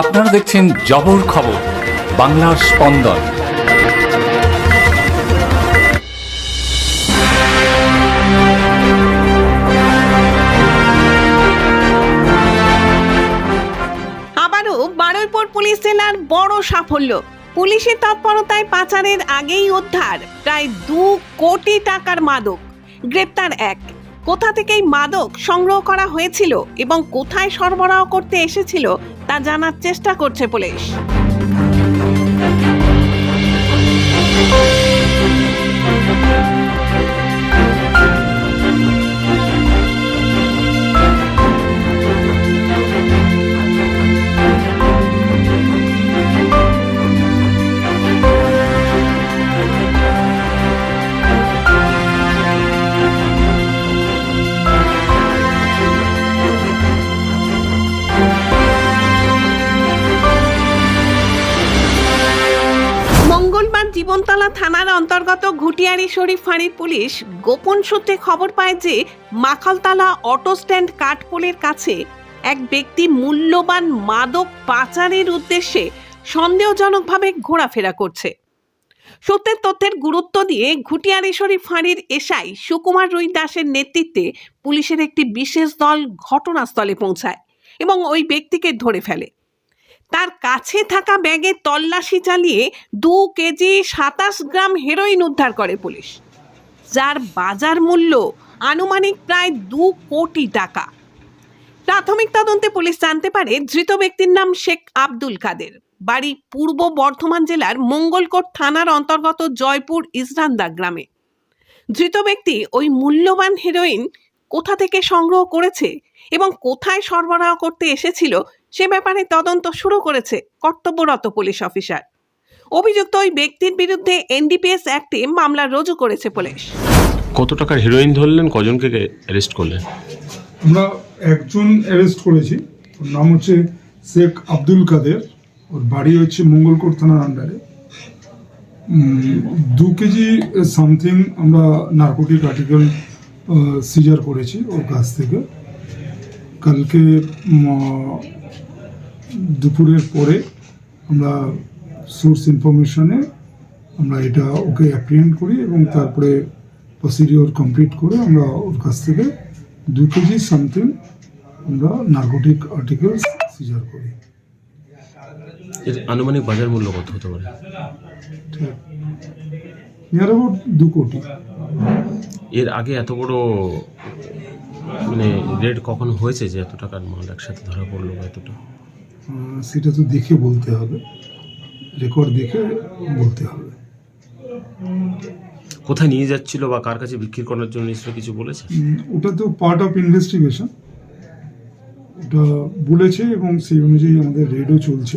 আপনারা দেখছেন জবর খবর, বাংলার স্পন্দন। আবারও বারুইপুর পুলিশ জেলার বড় সাফল্য। পুলিশের তৎপরতায় পাচারের আগেই উদ্ধার, প্রায় দু কোটি টাকার মাদক। গ্রেপ্তার এক। কোথা থেকে এই মাদক সংগ্রহ করা হয়েছিল এবং কোথায় সরবরাহ করতে এসেছিল তা জানার চেষ্টা করছে পুলিশ। জীবনতলা থানার অন্তর্গত ঘুটিয়ারি শরীফ ফাঁড়ির পুলিশ গোপন সূত্রে খবর পায় যে মাখালতলা অটো স্ট্যান্ড কাঠপোলের কাছে এক ব্যক্তি মূল্যবান মাদক পাচারের উদ্দেশ্যে সন্দেহজনকভাবে ঘোরাফেরা করছে। সত্যের তথ্যের গুরুত্ব দিয়ে ঘুটিয়ারি শরীফ ফাঁড়ির এসআই সুকুমার রুই দাসের নেতৃত্বে পুলিশের একটি বিশেষ দল ঘটনাস্থলে পৌঁছায় এবং ওই ব্যক্তিকে ধরে ফেলে। তার কাছে থাকা ব্যাগে তল্লাশি চালিয়ে দু কেজি সাতাশ গ্রাম হেরোইন উদ্ধার করে পুলিশ। যার বাজার মূল্য আনুমানিক প্রায় দু কোটি টাকা। প্রাথমিক তদন্তে পুলিশ জানতে পারে, ধৃত ব্যক্তির নাম শেখ আব্দুল কাদের। বাড়ি পূর্ব বর্ধমান জেলার মঙ্গলকোট থানার অন্তর্গত জয়পুর ইসরান্দা গ্রামে। ধৃত ব্যক্তি ওই মূল্যবান হেরোইন কোথা থেকে সংগ্রহ করেছে এবং কোথায় সরবরাহ করতে এসেছিল সে ব্যাপারে তদন্ত শুরু করেছে কর্তব্যরত পুলিশ অফিসার। অভিযুক্ত ওই ব্যক্তির বিরুদ্ধে এনডিপিএস অ্যাক্টে মামলা রুজু করেছে পুলিশ। কত টাকার হিরোইন ধরলেন? কজনকে অ্যারেস্ট করলেন? আমরা একজন অ্যারেস্ট করেছি। ওর নাম হচ্ছে শেখ আব্দুল কাদের। ওর বাড়ি হচ্ছে মঙ্গলকোট থানার আন্ডারে দু কেজি সামথিং আমরা নার্কোটিক আর্টিকেল সিজার করেছি ওর কাছ থেকে। কালকে দুপুরের পরে আমরা সোর্স ইনফরমেশনে আমরা এটা ওকে অ্যাপ্রিহেন্ড করি এবং তারপরে প্রসিডিওর কমপ্লিট করে আমরা ওর কাছ থেকে দু কেজি সামথিং আমরা নার্কোটিক আর্টিকেলস সিজার করি। এর আনুমানিক বাজার মূল্য কত হতে পারে? ঠিক নিয়ার অ্যাবাউট দু কোটি। এর আগে এত বড় মানে রেট কখন হয়েছে যে এত টাকার মাল একসাথে ধরা পড়ল এতটা? সেটা তো দেখে বলতে হবে। রেকর্ড দেখে বলতে হবে। কোথায় নিয়ে যাচ্ছিল বা কার কাছে বিক্রি করার জন্য নিশ্চয় কিছু বলেছে? ওটা তো পার্ট অফ ইনভেস্টিগেশন ওটা বলেছে এবং সেই অনুযায়ী আমাদের রেডও চলছে।